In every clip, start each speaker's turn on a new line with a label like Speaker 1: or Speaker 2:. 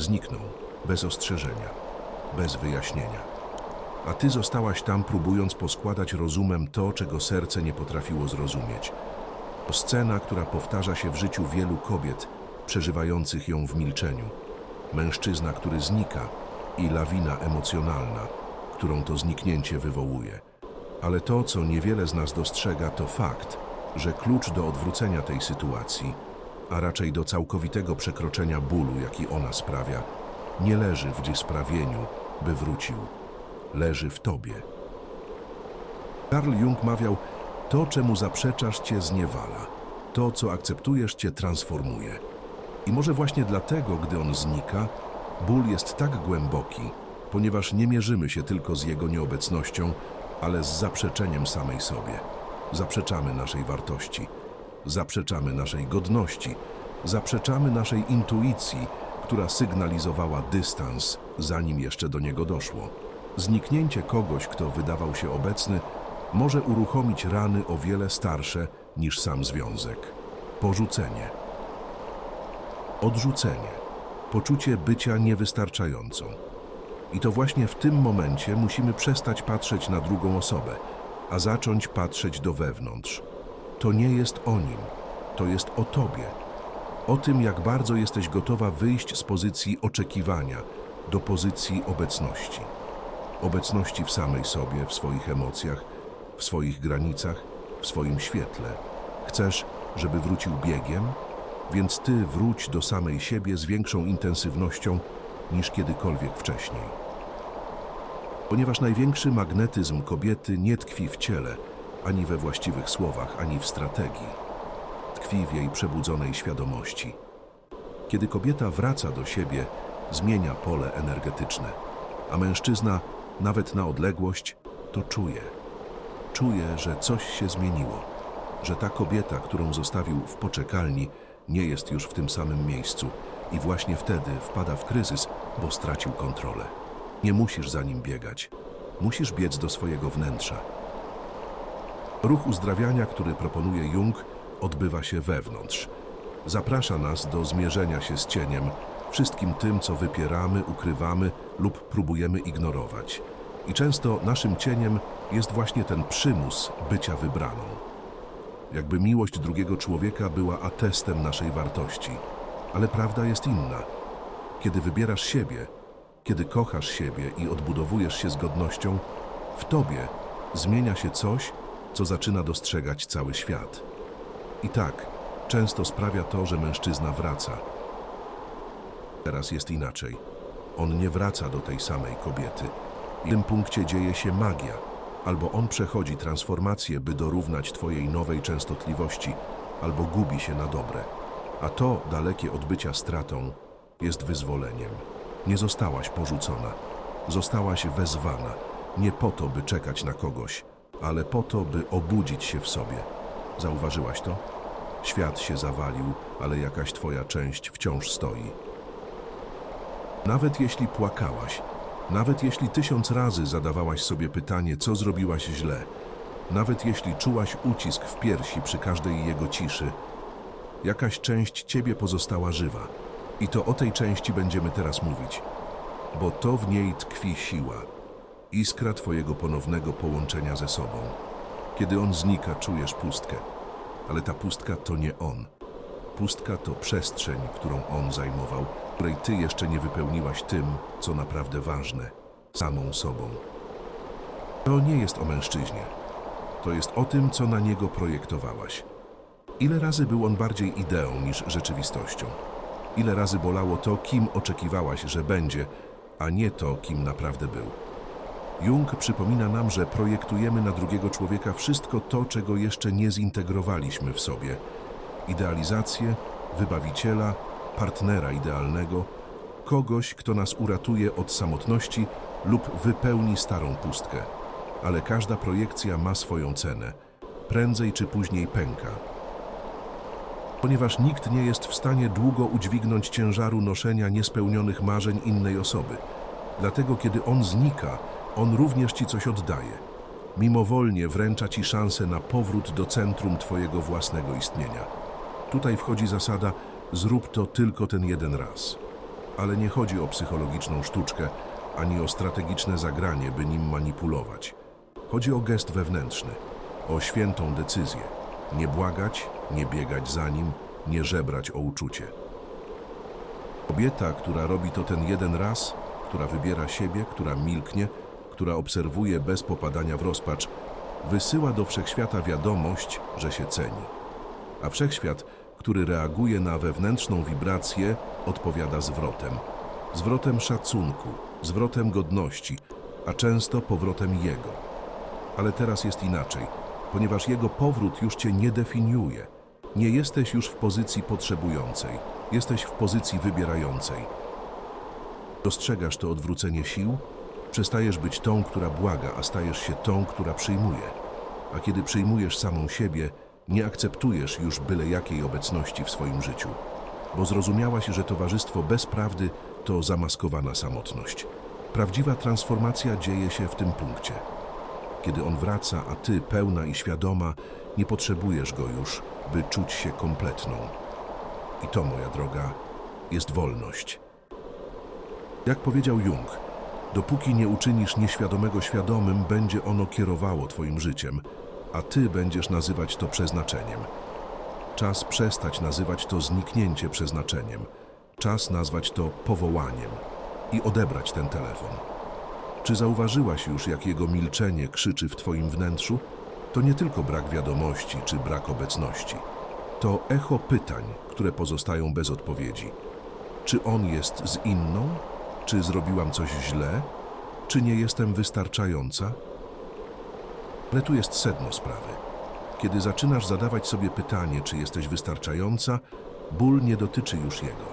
Speaker 1: Zniknął, bez ostrzeżenia, bez wyjaśnienia. A ty zostałaś tam, próbując poskładać rozumem to, czego serce nie potrafiło zrozumieć. To scena, która powtarza się w życiu wielu kobiet, przeżywających ją w milczeniu. Mężczyzna, który znika i lawina emocjonalna, którą to zniknięcie wywołuje. Ale to, co niewiele z nas dostrzega, to fakt, że klucz do odwrócenia tej sytuacji, a raczej do całkowitego przekroczenia bólu, jaki ona sprawia, nie leży w sprawieniu, by wrócił. Leży w tobie. Karl Jung mawiał, to czemu zaprzeczasz cię zniewala, to co akceptujesz cię transformuje. I może właśnie dlatego, gdy on znika, ból jest tak głęboki, ponieważ nie mierzymy się tylko z jego nieobecnością, ale z zaprzeczeniem samej sobie. Zaprzeczamy naszej wartości, zaprzeczamy naszej godności, zaprzeczamy naszej intuicji, która sygnalizowała dystans, zanim jeszcze do niego doszło. Zniknięcie kogoś, kto wydawał się obecny, może uruchomić rany o wiele starsze niż sam związek. Porzucenie. Odrzucenie. Poczucie bycia niewystarczającą. I to właśnie w tym momencie musimy przestać patrzeć na drugą osobę, a zacząć patrzeć do wewnątrz. To nie jest o nim, to jest o tobie. O tym, jak bardzo jesteś gotowa wyjść z pozycji oczekiwania do pozycji obecności. Obecności w samej sobie, w swoich emocjach, w swoich granicach, w swoim świetle. Chcesz, żeby wrócił biegiem? Więc ty wróć do samej siebie z większą intensywnością niż kiedykolwiek wcześniej. Ponieważ największy magnetyzm kobiety nie tkwi w ciele, ani we właściwych słowach, ani w strategii. Tkwi w jej przebudzonej świadomości. Kiedy kobieta wraca do siebie, zmienia pole energetyczne, a mężczyzna, nawet na odległość, to czuje. Czuje, że coś się zmieniło, że ta kobieta, którą zostawił w poczekalni, nie jest już w tym samym miejscu i właśnie wtedy wpada w kryzys, bo stracił kontrolę. Nie musisz za nim biegać. Musisz biec do swojego wnętrza. Ruch uzdrawiania, który proponuje Jung, odbywa się wewnątrz. Zaprasza nas do zmierzenia się z cieniem, wszystkim tym, co wypieramy, ukrywamy lub próbujemy ignorować. I często naszym cieniem jest właśnie ten przymus bycia wybraną. Jakby miłość drugiego człowieka była atestem naszej wartości. Ale prawda jest inna. Kiedy wybierasz siebie, kiedy kochasz siebie i odbudowujesz się z godnością, w tobie zmienia się coś, co zaczyna dostrzegać cały świat. I tak, często sprawia to, że mężczyzna wraca. Teraz jest inaczej. On nie wraca do tej samej kobiety. W tym punkcie dzieje się magia. Albo on przechodzi transformację, by dorównać twojej nowej częstotliwości, albo gubi się na dobre. A to, dalekie od bycia stratą, jest wyzwoleniem. Nie zostałaś porzucona. Zostałaś wezwana. Nie po to, by czekać na kogoś, ale po to, by obudzić się w sobie. Zauważyłaś to? Świat się zawalił, ale jakaś twoja część wciąż stoi. Nawet jeśli płakałaś, nawet jeśli tysiąc razy zadawałaś sobie pytanie, co zrobiłaś źle, nawet jeśli czułaś ucisk w piersi przy każdej jego ciszy, jakaś część ciebie pozostała żywa. I to o tej części będziemy teraz mówić, bo to w niej tkwi siła, iskra twojego ponownego połączenia ze sobą. Kiedy on znika, czujesz pustkę, ale ta pustka to nie on. Pustka to przestrzeń, którą on zajmował, której ty jeszcze nie wypełniłaś tym, co naprawdę ważne, samą sobą. To nie jest o mężczyźnie. To jest o tym, co na niego projektowałaś. Ile razy był on bardziej ideą niż rzeczywistością? Ile razy bolało to, kim oczekiwałaś, że będzie, a nie to, kim naprawdę był? Jung przypomina nam, że projektujemy na drugiego człowieka wszystko to, czego jeszcze nie zintegrowaliśmy w sobie. Idealizację, wybawiciela, partnera idealnego, kogoś, kto nas uratuje od samotności lub wypełni starą pustkę. Ale każda projekcja ma swoją cenę. Prędzej czy później pęka. Ponieważ nikt nie jest w stanie długo udźwignąć ciężaru noszenia niespełnionych marzeń innej osoby. Dlatego, kiedy on znika, on również ci coś oddaje. Mimowolnie wręcza ci szansę na powrót do centrum twojego własnego istnienia. Tutaj wchodzi zasada zrób to tylko ten jeden raz. Ale nie chodzi o psychologiczną sztuczkę, ani o strategiczne zagranie, by nim manipulować. Chodzi o gest wewnętrzny, o świętą decyzję. Nie błagać, nie biegać za nim, nie żebrać o uczucie. Kobieta, która robi to ten jeden raz, która wybiera siebie, która milknie, która obserwuje bez popadania w rozpacz, wysyła do wszechświata wiadomość, że się ceni. A wszechświat, który reaguje na wewnętrzną wibrację, odpowiada zwrotem. Zwrotem szacunku, zwrotem godności, a często powrotem jego. Ale teraz jest inaczej, ponieważ jego powrót już cię nie definiuje. Nie jesteś już w pozycji potrzebującej, jesteś w pozycji wybierającej. Dostrzegasz to odwrócenie sił? Przestajesz być tą, która błaga, a stajesz się tą, która przyjmuje. A kiedy przyjmujesz samą siebie, nie akceptujesz już byle jakiej obecności w swoim życiu, bo zrozumiałaś, że towarzystwo bez prawdy to zamaskowana samotność. Prawdziwa transformacja dzieje się w tym punkcie. Kiedy on wraca, a ty, pełna i świadoma, nie potrzebujesz go już, by czuć się kompletną. I to, moja droga, jest wolność. Jak powiedział Jung, dopóki nie uczynisz nieświadomego świadomym, będzie ono kierowało twoim życiem, a ty będziesz nazywać to przeznaczeniem. Czas przestać nazywać to zniknięcie przeznaczeniem. Czas nazwać to powołaniem i odebrać ten telefon. Czy zauważyłaś już, jak jego milczenie krzyczy w twoim wnętrzu? To nie tylko brak wiadomości czy brak obecności. To echo pytań, które pozostają bez odpowiedzi. Czy on jest z inną? Czy zrobiłam coś źle? Czy nie jestem wystarczająca? Ale tu jest sedno sprawy. Kiedy zaczynasz zadawać sobie pytanie, czy jesteś wystarczająca, ból nie dotyczy już jego.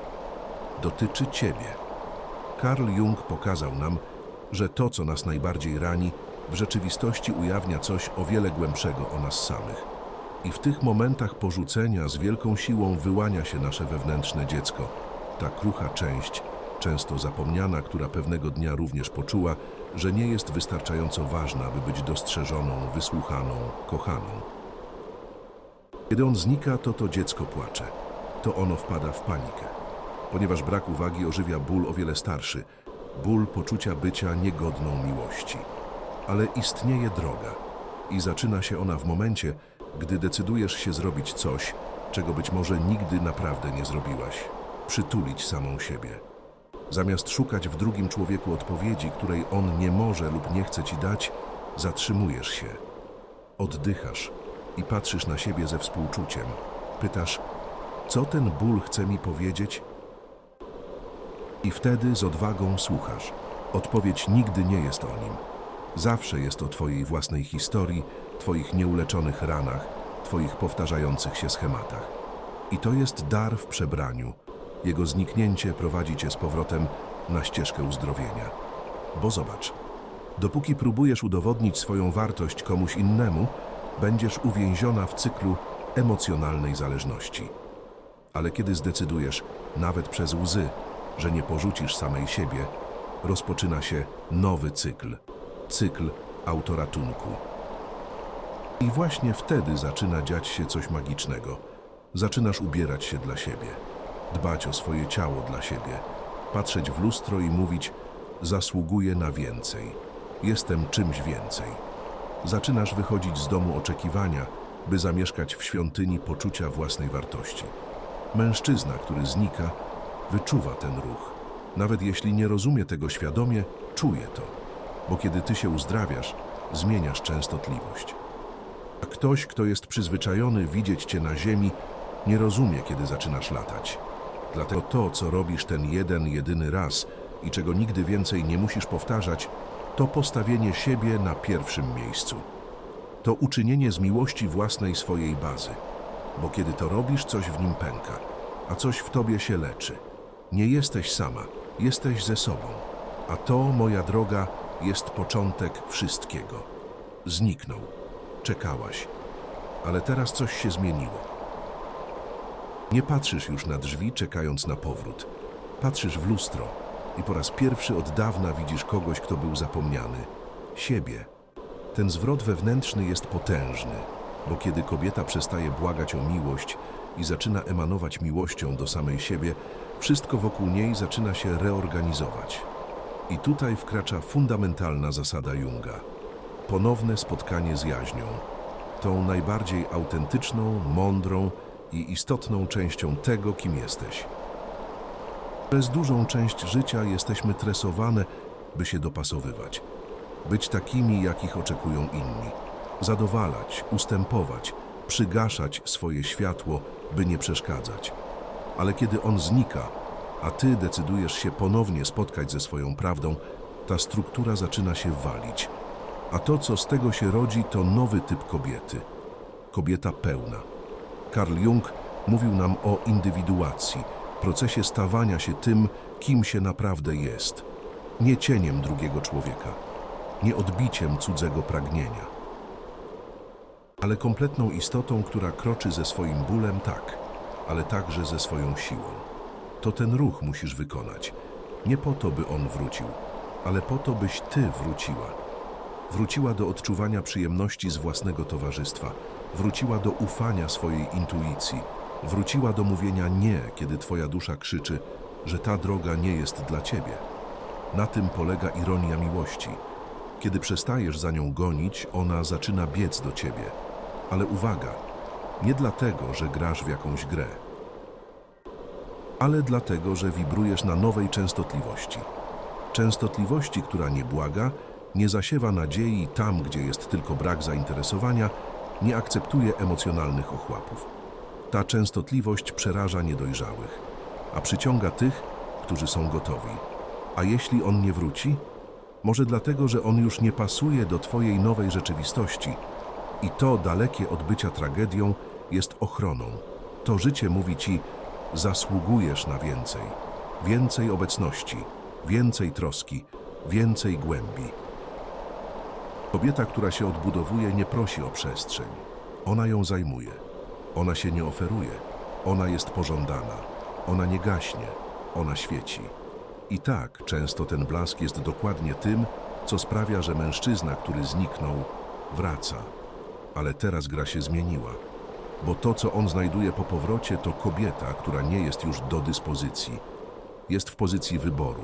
Speaker 1: Dotyczy ciebie. Carl Jung pokazał nam, że to, co nas najbardziej rani, w rzeczywistości ujawnia coś o wiele głębszego o nas samych. I w tych momentach porzucenia z wielką siłą wyłania się nasze wewnętrzne dziecko, ta krucha część, często zapomniana, która pewnego dnia również poczuła, że nie jest wystarczająco ważna, by być dostrzeżoną, wysłuchaną, kochaną. Kiedy on znika, to to dziecko płacze. To ono wpada w panikę. Ponieważ brak uwagi ożywia ból o wiele starszy, ból poczucia bycia niegodną miłości. Ale istnieje droga i zaczyna się ona w momencie, gdy decydujesz się zrobić coś, czego być może nigdy naprawdę nie zrobiłaś. Przytulić samą siebie. Zamiast szukać w drugim człowieku odpowiedzi, której on nie może lub nie chce ci dać, zatrzymujesz się. Oddychasz i patrzysz na siebie ze współczuciem. Pytasz, co ten ból chce mi powiedzieć? I wtedy z odwagą słuchasz. Odpowiedź nigdy nie jest o nim. Zawsze jest o Twojej własnej historii, Twoich nieuleczonych ranach, Twoich powtarzających się schematach. I to jest dar w przebraniu. Jego zniknięcie prowadzi Cię z powrotem na ścieżkę uzdrowienia. Bo zobacz, dopóki próbujesz udowodnić swoją wartość komuś innemu, będziesz uwięziona w cyklu emocjonalnej zależności. Ale kiedy zdecydujesz, nawet przez łzy, że nie porzucisz samej siebie, rozpoczyna się nowy cykl cykl autoratunku. I właśnie wtedy zaczyna dziać się coś magicznego. Zaczynasz ubierać się dla siebie, dbać o swoje ciało dla siebie, patrzeć w lustro i mówić: Zasługuję na więcej, jestem czymś więcej. Zaczynasz wychodzić z domu oczekiwania, by zamieszkać w świątyni poczucia własnej wartości. Mężczyzna, który znika, wyczuwa ten ruch. Nawet jeśli nie rozumie tego świadomie, czuje to, bo kiedy ty się uzdrawiasz, zmieniasz częstotliwość. A ktoś, kto jest przyzwyczajony widzieć cię na ziemi, nie rozumie, kiedy zaczynasz latać. Dlatego to, co robisz ten jeden, jedyny raz i czego nigdy więcej nie musisz powtarzać, to postawienie siebie na pierwszym miejscu. To uczynienie z miłości własnej swojej bazy. Bo kiedy to robisz, coś w nim pęka, a coś w tobie się leczy. Nie jesteś sama, jesteś ze sobą. A to, moja droga, jest początek wszystkiego. Zniknął. Czekałaś. Ale teraz coś się zmieniło. Nie patrzysz już na drzwi, czekając na powrót. Patrzysz w lustro i po raz pierwszy od dawna widzisz kogoś, kto był zapomniany. Siebie. Ten zwrot wewnętrzny jest potężny, bo kiedy kobieta przestaje błagać o miłość i zaczyna emanować miłością do samej siebie, wszystko wokół niej zaczyna się reorganizować. I tutaj wkracza fundamentalna zasada Junga. Ponowne spotkanie z jaźnią. Tą najbardziej autentyczną, mądrą i istotną częścią tego, kim jesteś. Przez dużą część życia jesteśmy tresowane, by się dopasowywać. Być takimi, jakich oczekują inni. Zadowalać, ustępować, przygaszać swoje światło, by nie przeszkadzać. Ale kiedy on znika, a ty decydujesz się ponownie spotkać ze swoją prawdą, ta struktura zaczyna się walić. A to, co z tego się rodzi, to nowy typ kobiety. Kobieta pełna. Carl Jung mówił nam o indywiduacji, procesie stawania się tym, kim się naprawdę jest. Nie cieniem drugiego człowieka, nie odbiciem cudzego pragnienia, ale kompletną istotą, która kroczy ze swoim bólem tak, ale także ze swoją siłą. To ten ruch musisz wykonać. Nie po to, by on wrócił, ale po to, byś ty wróciła. Wróciła do odczuwania przyjemności z własnego towarzystwa. Wróciła do ufania swojej intuicji. Wróciła do mówienia nie, kiedy twoja dusza krzyczy, że ta droga nie jest dla ciebie. Na tym polega ironia miłości. Kiedy przestajesz za nią gonić, ona zaczyna biec do ciebie. Ale uwaga, nie dlatego, że grasz w jakąś grę, ale dlatego, że wibrujesz na nowej częstotliwości. Częstotliwości, która nie błaga, nie zasiewa nadziei tam, gdzie jest tylko brak zainteresowania, nie akceptuje emocjonalnych ochłapów. Ta częstotliwość przeraża niedojrzałych, a przyciąga tych, którzy są gotowi. A jeśli on nie wróci? Może dlatego, że on już nie pasuje do Twojej nowej rzeczywistości. I to, dalekie od bycia tragedią, jest ochroną. To życie mówi Ci, zasługujesz na więcej. Więcej obecności, więcej troski, więcej głębi. Kobieta, która się odbudowuje, nie prosi o przestrzeń. Ona ją zajmuje. Ona się nie oferuje. Ona jest pożądana. Ona nie gaśnie. Ona świeci. I tak często ten blask jest dokładnie tym, co sprawia, że mężczyzna, który zniknął, wraca. Ale teraz gra się zmieniła, bo to, co on znajduje po powrocie, to kobieta, która nie jest już do dyspozycji. Jest w pozycji wyboru.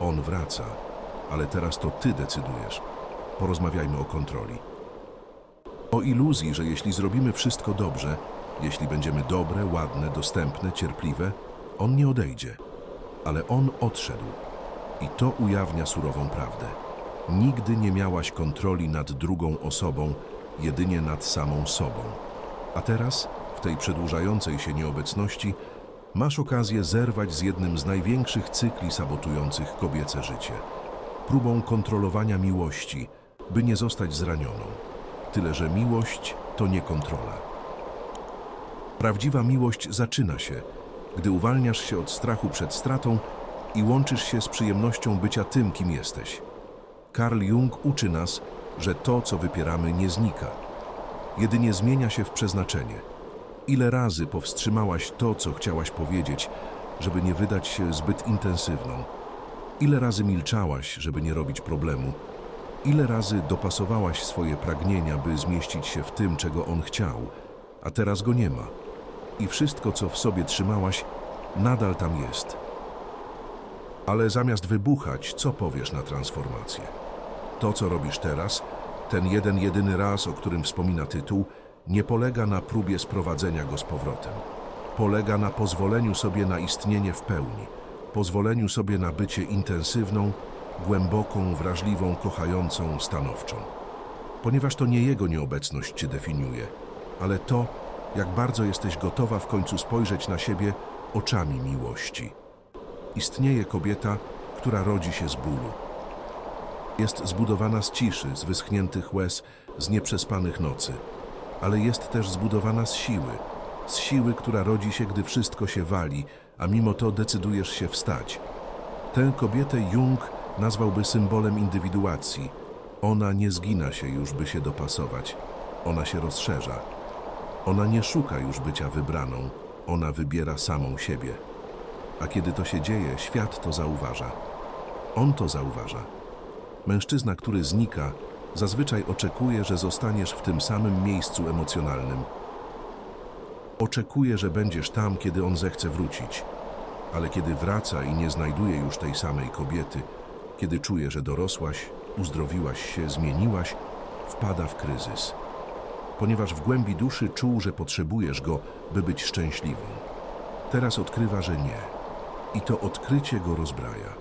Speaker 1: On wraca, ale teraz to ty decydujesz. Porozmawiajmy o kontroli. O iluzji, że jeśli zrobimy wszystko dobrze, jeśli będziemy dobre, ładne, dostępne, cierpliwe, on nie odejdzie. Ale on odszedł. I to ujawnia surową prawdę. Nigdy nie miałaś kontroli nad drugą osobą, jedynie nad samą sobą. A teraz, w tej przedłużającej się nieobecności, masz okazję zerwać z jednym z największych cykli sabotujących kobiece życie. Próbą kontrolowania miłości, by nie zostać zranioną. Tyle, że miłość to nie kontrola. Prawdziwa miłość zaczyna się, gdy uwalniasz się od strachu przed stratą i łączysz się z przyjemnością bycia tym, kim jesteś. Carl Jung uczy nas, że to, co wypieramy, nie znika. Jedynie zmienia się w przeznaczenie. Ile razy powstrzymałaś to, co chciałaś powiedzieć, żeby nie wydać się zbyt intensywną? Ile razy milczałaś, żeby nie robić problemu? Ile razy dopasowałaś swoje pragnienia, by zmieścić się w tym, czego on chciał, a teraz go nie ma? I wszystko, co w sobie trzymałaś, nadal tam jest. Ale zamiast wybuchać, co powiesz na transformację? To, co robisz teraz, ten jeden jedyny raz, o którym wspomina tytuł, nie polega na próbie sprowadzenia go z powrotem. Polega na pozwoleniu sobie na istnienie w pełni, pozwoleniu sobie na bycie intensywną, głęboką, wrażliwą, kochającą, stanowczą. Ponieważ to nie jego nieobecność cię definiuje, ale to, jak bardzo jesteś gotowa w końcu spojrzeć na siebie oczami miłości. Istnieje kobieta, która rodzi się z bólu. Jest zbudowana z ciszy, z wyschniętych łez, z nieprzespanych nocy, ale jest też zbudowana z siły, z siły, która rodzi się, gdy wszystko się wali, a mimo to decydujesz się wstać. Tę kobietę Jung nazwałby symbolem indywiduacji. Ona nie zgina się już, by się dopasować. Ona się rozszerza. Ona nie szuka już bycia wybraną. Ona wybiera samą siebie. A kiedy to się dzieje, świat to zauważa. On to zauważa. Mężczyzna, który znika, zazwyczaj oczekuje, że zostaniesz w tym samym miejscu emocjonalnym. Oczekuje, że będziesz tam, kiedy on zechce wrócić. Ale kiedy wraca i nie znajduje już tej samej kobiety, kiedy czuje, że dorosłaś, uzdrowiłaś się, zmieniłaś, wpada w kryzys. Ponieważ w głębi duszy czuł, że potrzebujesz go, by być szczęśliwą. Teraz odkrywa, że nie. I to odkrycie go rozbraja.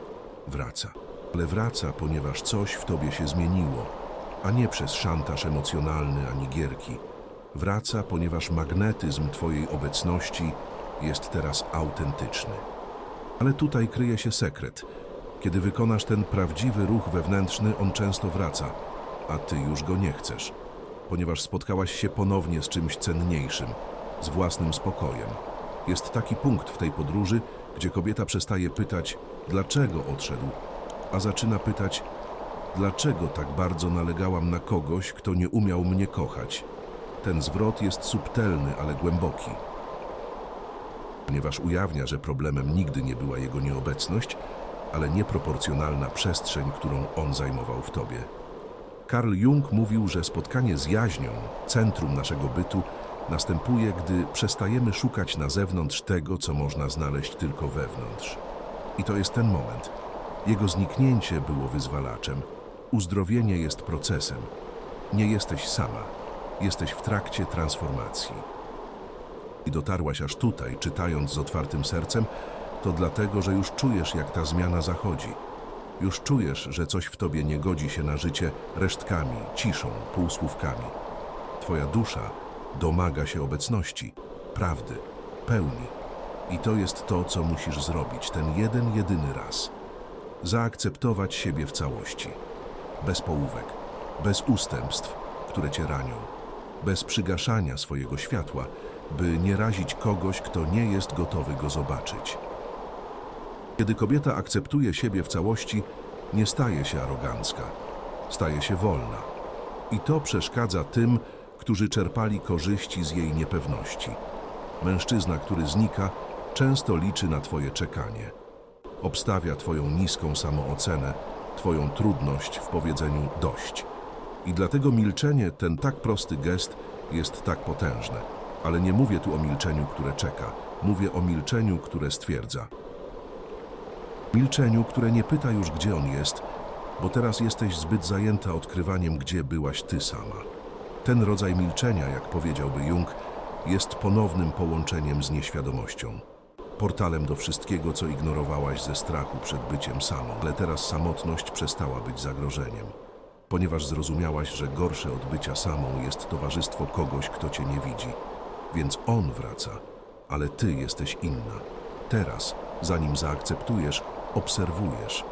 Speaker 1: Wraca. Ale wraca, ponieważ coś w tobie się zmieniło, a nie przez szantaż emocjonalny ani gierki. Wraca, ponieważ magnetyzm twojej obecności jest teraz autentyczny. Ale tutaj kryje się sekret. Kiedy wykonasz ten prawdziwy ruch wewnętrzny, on często wraca, a ty już go nie chcesz, ponieważ spotkałaś się ponownie z czymś cenniejszym, z własnym spokojem. Jest taki punkt w tej podróży, gdzie kobieta przestaje pytać, dlaczego odszedł, a zaczyna pytać, dlaczego tak bardzo nalegałam na kogoś, kto nie umiał mnie kochać. Ten zwrot jest subtelny, ale głęboki ponieważ ujawnia, że problemem nigdy nie była jego nieobecność, ale nieproporcjonalna przestrzeń, którą on zajmował w tobie. Carl Jung mówił, że spotkanie z jaźnią, centrum naszego bytu, następuje, gdy przestajemy szukać na zewnątrz tego, co można znaleźć tylko wewnątrz. I to jest ten moment. Jego zniknięcie było wyzwalaczem. Uzdrowienie jest procesem. Nie jesteś sama. Jesteś w trakcie transformacji i dotarłaś aż tutaj, czytając z otwartym sercem, to dlatego, że już czujesz, jak ta zmiana zachodzi. Już czujesz, że coś w tobie nie godzi się na życie resztkami, ciszą, półsłówkami. Twoja dusza domaga się obecności, prawdy, pełni. I to jest to, co musisz zrobić ten jeden, jedyny raz. Zaakceptować siebie w całości. Bez połówek, bez ustępstw, które cię ranią. Bez przygaszania swojego światła, by nie razić kogoś, kto nie jest gotowy go zobaczyć. Kiedy kobieta akceptuje siebie w całości, nie staje się arogancka, staje się wolna. I to przeszkadza tym, którzy czerpali korzyści z jej niepewności. Mężczyzna, który znika, często liczy na Twoje czekanie. Obstawia Twoją niską samoocenę, Twoją trudność w powiedzeniu dość. I dlatego milczenie, ten tak prosty gest, jest tak potężne. Ale nie mówię tu o milczeniu, które czeka. Mówię o milczeniu, które stwierdza. Milczeniu, które nie pyta już, gdzie on jest, bo teraz jesteś zbyt zajęta odkrywaniem, gdzie byłaś ty sama. Ten rodzaj milczenia, jak powiedziałby Jung, jest ponownym połączeniem z nieświadomością. Portalem do wszystkiego, co ignorowałaś ze strachu przed byciem samą, ale teraz samotność przestała być zagrożeniem, ponieważ zrozumiałaś, że gorsze od bycia samą jest towarzystwo kogoś, kto cię nie widzi. Więc on wraca, ale ty jesteś inna. Teraz, zanim zaakceptujesz, obserwujesz.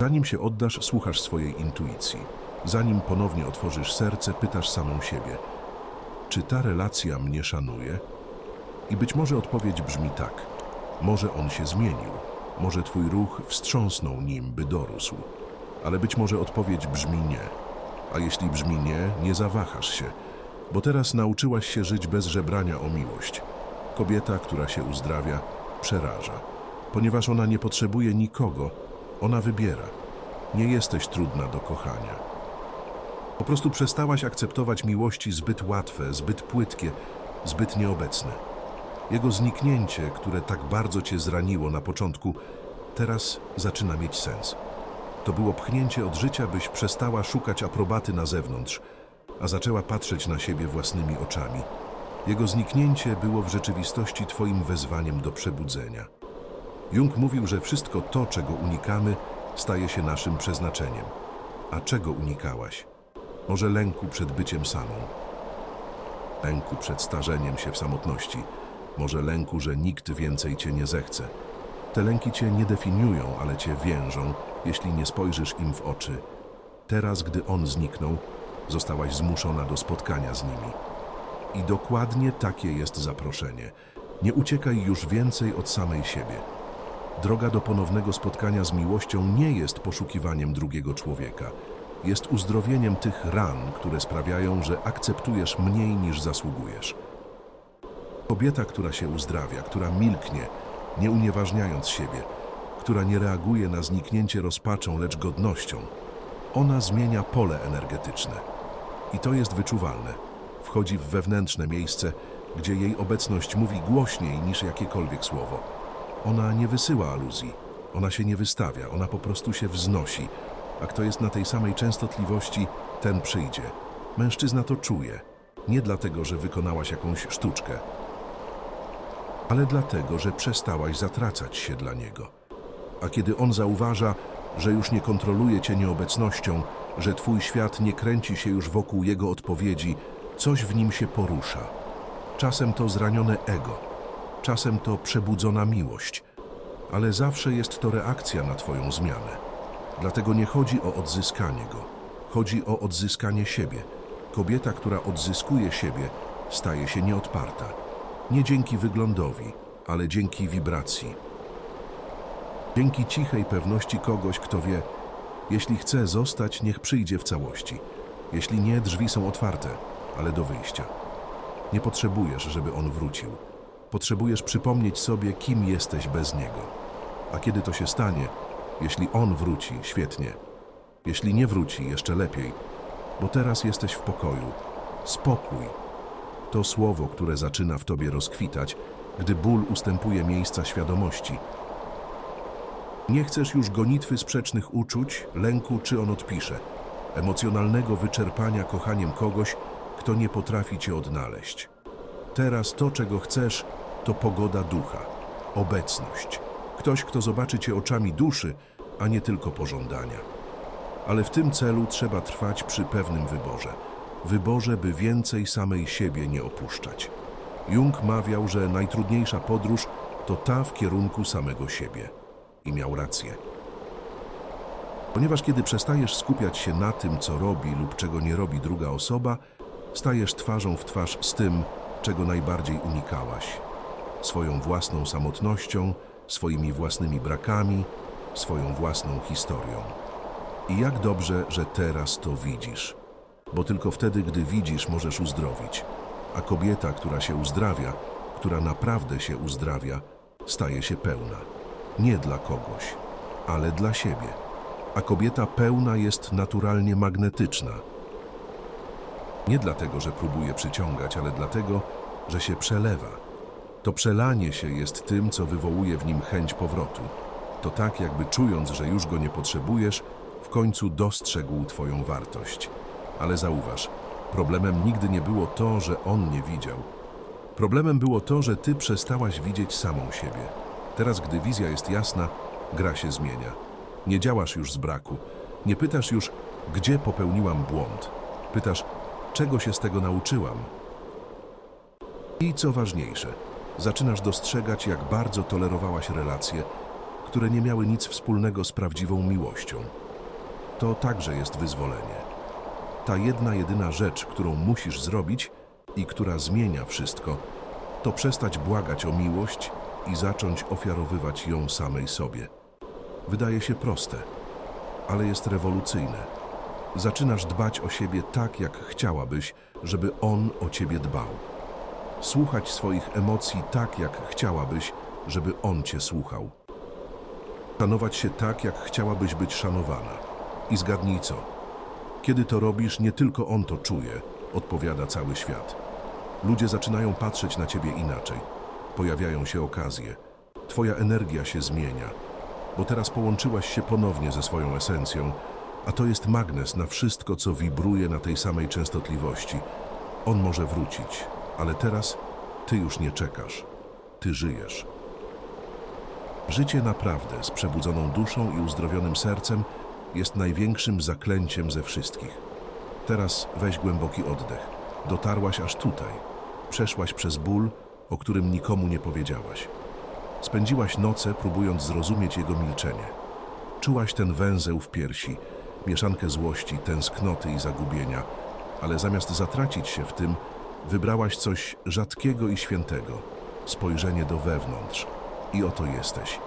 Speaker 1: Zanim się oddasz, słuchasz swojej intuicji. Zanim ponownie otworzysz serce, pytasz samą siebie: Czy ta relacja mnie szanuje? I być może odpowiedź brzmi tak. Może on się zmienił. Może twój ruch wstrząsnął nim, by dorósł. Ale być może odpowiedź brzmi nie. A jeśli brzmi nie, nie zawahasz się bo teraz nauczyłaś się żyć bez żebrania o miłość. Kobieta, która się uzdrawia, przeraża, ponieważ ona nie potrzebuje nikogo, ona wybiera. Nie jesteś trudna do kochania. Po prostu przestałaś akceptować miłości zbyt łatwe, zbyt płytkie, zbyt nieobecne. Jego zniknięcie, które tak bardzo cię zraniło na początku, teraz zaczyna mieć sens. To było pchnięcie od życia, byś przestała szukać aprobaty na zewnątrz, a zaczęła patrzeć na siebie własnymi oczami. Jego zniknięcie było w rzeczywistości Twoim wezwaniem do przebudzenia. Jung mówił, że wszystko to, czego unikamy, staje się naszym przeznaczeniem. A czego unikałaś? Może lęku przed byciem samą, lęku przed starzeniem się w samotności, może lęku, że nikt więcej Cię nie zechce. Te lęki Cię nie definiują, ale Cię więżą, jeśli nie spojrzysz im w oczy. Teraz, gdy on zniknął, Zostałaś zmuszona do spotkania z nimi. I dokładnie takie jest zaproszenie. Nie uciekaj już więcej od samej siebie. Droga do ponownego spotkania z miłością nie jest poszukiwaniem drugiego człowieka. Jest uzdrowieniem tych ran, które sprawiają, że akceptujesz mniej niż zasługujesz. Kobieta, która się uzdrawia, która milknie, nie unieważniając siebie, która nie reaguje na zniknięcie rozpaczą, lecz godnością, ona zmienia pole energetyczne. I to jest wyczuwalne. Wchodzi w wewnętrzne miejsce, gdzie jej obecność mówi głośniej niż jakiekolwiek słowo. Ona nie wysyła aluzji, ona się nie wystawia, ona po prostu się wznosi, a kto jest na tej samej częstotliwości, ten przyjdzie. Mężczyzna to czuje, nie dlatego, że wykonałaś jakąś sztuczkę, ale dlatego, że przestałaś zatracać się dla niego. A kiedy on zauważa, że już nie kontroluje cię nieobecnością, że twój świat nie kręci się już wokół jego odpowiedzi, coś w nim się porusza. Czasem to zranione ego, czasem to przebudzona miłość, ale zawsze jest to reakcja na twoją zmianę. Dlatego nie chodzi o odzyskanie go, chodzi o odzyskanie siebie. Kobieta, która odzyskuje siebie, staje się nieodparta. Nie dzięki wyglądowi, ale dzięki wibracji. Dzięki cichej pewności kogoś, kto wie, jeśli chce zostać, niech przyjdzie w całości. Jeśli nie, drzwi są otwarte, ale do wyjścia. Nie potrzebujesz, żeby on wrócił. Potrzebujesz przypomnieć sobie, kim jesteś bez niego. A kiedy to się stanie, jeśli on wróci, świetnie. Jeśli nie wróci, jeszcze lepiej, bo teraz jesteś w pokoju. Spokój to słowo, które zaczyna w tobie rozkwitać, gdy ból ustępuje miejsca świadomości. Nie chcesz już gonitwy sprzecznych uczuć, lęku, czy on odpisze, emocjonalnego wyczerpania kochaniem kogoś, kto nie potrafi cię odnaleźć. Teraz to, czego chcesz, to pogoda ducha, obecność. Ktoś, kto zobaczy cię oczami duszy, a nie tylko pożądania. Ale w tym celu trzeba trwać przy pewnym wyborze. Wyborze, by więcej samej siebie nie opuszczać. Jung mawiał, że najtrudniejsza podróż to ta w kierunku samego siebie. I miał rację. Ponieważ kiedy przestajesz skupiać się na tym, co robi lub czego nie robi druga osoba, stajesz twarzą w twarz z tym, czego najbardziej unikałaś. Swoją własną samotnością, swoimi własnymi brakami, swoją własną historią. I jak dobrze, że teraz to widzisz. Bo tylko wtedy, gdy widzisz, możesz uzdrowić. A kobieta, która się uzdrawia, która naprawdę się uzdrawia, staje się pełna. Nie dla kogoś, ale dla siebie. A kobieta pełna jest naturalnie magnetyczna. Nie dlatego, że próbuje przyciągać, ale dlatego, że się przelewa. To przelanie się jest tym, co wywołuje w nim chęć powrotu. To tak, jakby czując, że już go nie potrzebujesz, w końcu dostrzegł Twoją wartość. Ale zauważ, problemem nigdy nie było to, że on nie widział. Problemem było to, że Ty przestałaś widzieć samą siebie. Teraz, gdy wizja jest jasna, gra się zmienia. Nie działasz już z braku. Nie pytasz już, gdzie popełniłam błąd. Pytasz, czego się z tego nauczyłam. I co ważniejsze, zaczynasz dostrzegać, jak bardzo tolerowałaś relacje, które nie miały nic wspólnego z prawdziwą miłością. To także jest wyzwolenie. Ta jedna, jedyna rzecz, którą musisz zrobić i która zmienia wszystko, to przestać błagać o miłość i zacząć ofiarowywać ją samej sobie. Wydaje się proste, ale jest rewolucyjne. Zaczynasz dbać o siebie tak, jak chciałabyś, żeby on o ciebie dbał. Słuchać swoich emocji tak, jak chciałabyś, żeby on cię słuchał. Szanować się tak, jak chciałabyś być szanowana. I zgadnij co? Kiedy to robisz, nie tylko on to czuje, odpowiada cały świat. Ludzie zaczynają patrzeć na ciebie inaczej. Pojawiają się okazje. Twoja energia się zmienia, bo teraz połączyłaś się ponownie ze swoją esencją, a to jest magnes na wszystko, co wibruje na tej samej częstotliwości. On może wrócić, ale teraz ty już nie czekasz. Ty żyjesz. Życie naprawdę z przebudzoną duszą i uzdrowionym sercem jest największym zaklęciem ze wszystkich. Teraz weź głęboki oddech. Dotarłaś aż tutaj. Przeszłaś przez ból, o którym nikomu nie powiedziałaś. Spędziłaś noce, próbując zrozumieć jego milczenie. Czułaś ten węzeł w piersi, mieszankę złości, tęsknoty i zagubienia, ale zamiast zatracić się w tym, wybrałaś coś rzadkiego i świętego spojrzenie do wewnątrz. I oto jesteś.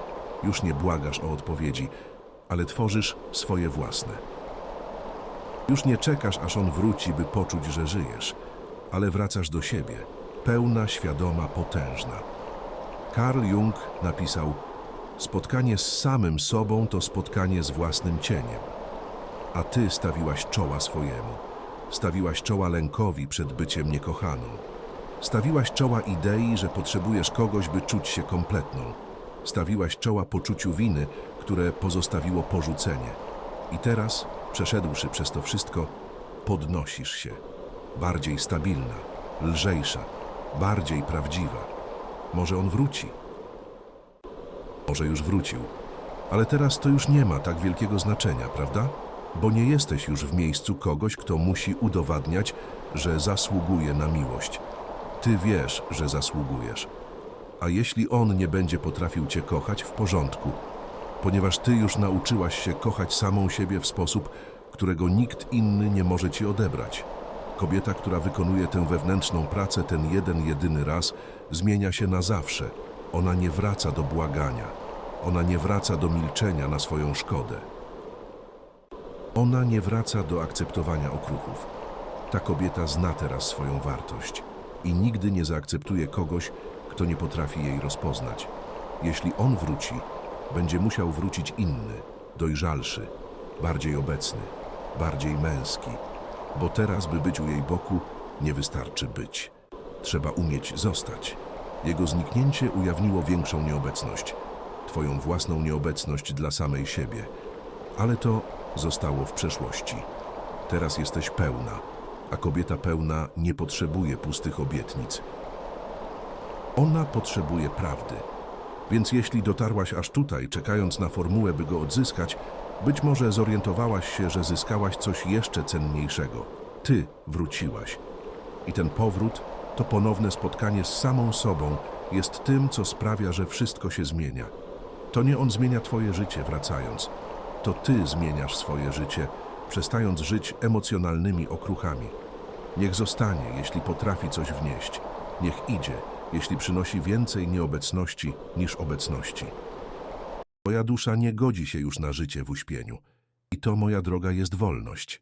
Speaker 1: Już nie błagasz o odpowiedzi, ale tworzysz swoje własne. Już nie czekasz, aż on wróci, by poczuć, że żyjesz, ale wracasz do siebie, pełna, świadoma, potężna. Carl Jung napisał: Spotkanie z samym sobą to spotkanie z własnym cieniem. A ty stawiłaś czoła swojemu. Stawiłaś czoła lękowi przed byciem niekochaną. Stawiłaś czoła idei, że potrzebujesz kogoś, by czuć się kompletną. Stawiłaś czoła poczuciu winy, które pozostawiło porzucenie. I teraz, przeszedłszy przez to wszystko, podnosisz się. Bardziej stabilna, lżejsza, bardziej prawdziwa. Może on wróci. Może już wrócił. Ale teraz to już nie ma tak wielkiego znaczenia, prawda? Bo nie jesteś już w miejscu kogoś, kto musi udowadniać, że zasługuje na miłość. Ty wiesz, że zasługujesz. A jeśli on nie będzie potrafił cię kochać, w porządku, ponieważ ty już nauczyłaś się kochać samą siebie w sposób, którego nikt inny nie może ci odebrać. Kobieta, która wykonuje tę wewnętrzną pracę ten jeden, jedyny raz, zmienia się na zawsze. Ona nie wraca do błagania. Ona nie wraca do milczenia na swoją szkodę. Ona nie wraca do akceptowania okruchów. Ta kobieta zna teraz swoją wartość i nigdy nie zaakceptuje kogoś, kto nie potrafi jej rozpoznać. Jeśli on wróci, będzie musiał wrócić inny, dojrzalszy, bardziej obecny, bardziej męski, bo teraz, by być u jej boku, nie wystarczy być. Trzeba umieć zostać. Jego zniknięcie ujawniło większą nieobecność, twoją własną nieobecność dla samej siebie, ale to zostało w przeszłości. Teraz jesteś pełna, a kobieta pełna nie potrzebuje pustych obietnic. Ona potrzebuje prawdy. Więc jeśli dotarłaś aż tutaj, czekając na formułę, by go odzyskać, być może zorientowałaś się, że zyskałaś coś jeszcze cenniejszego. Ty wróciłaś. I ten powrót, to ponowne spotkanie z samą sobą, jest tym, co sprawia, że wszystko się zmienia. To nie on zmienia Twoje życie wracając. To Ty zmieniasz swoje życie, przestając żyć emocjonalnymi okruchami. Niech zostanie, jeśli potrafi coś wnieść. Niech idzie, jeśli przynosi więcej nieobecności niż obecności. Moja dusza nie godzi się już na życie w uśpieniu. I to, moja droga, jest wolność.